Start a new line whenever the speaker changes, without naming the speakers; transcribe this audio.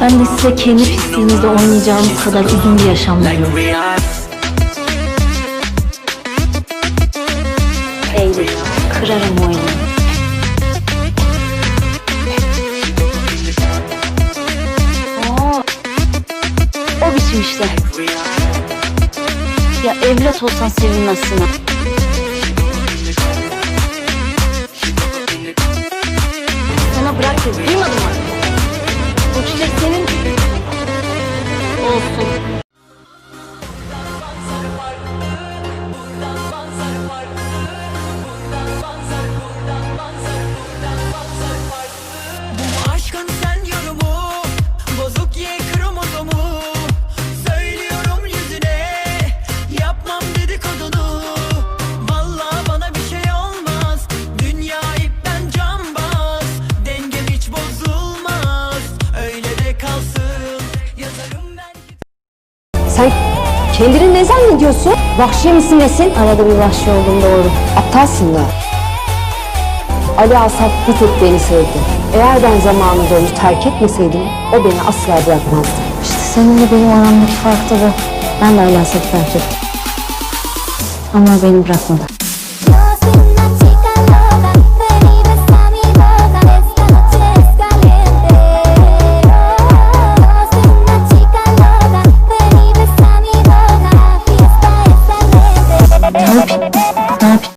Ben de size kendi pisliğinizde oynayacağınız kadar uzun bir yaşam diliyorum. Eylül, kırarım oyunu. İşte. Ya evlat olsan sevinmezsin. Sana bırak dedim. Duymadın mı? O çiçek senin
Sen kendini ne zannediyorsun? Vahşi misin nesin?
Arada bir vahşi olduğum doğru.
Aptalsın da. Ali Asaf bir tek beni sevdi. Eğer ben zamanında onu terk etmeseydim o beni asla bırakmazdı.
İşte seninle benim aramdaki fark da bu. Ben de hala seni terk ettim. Ama beni bırakmadı.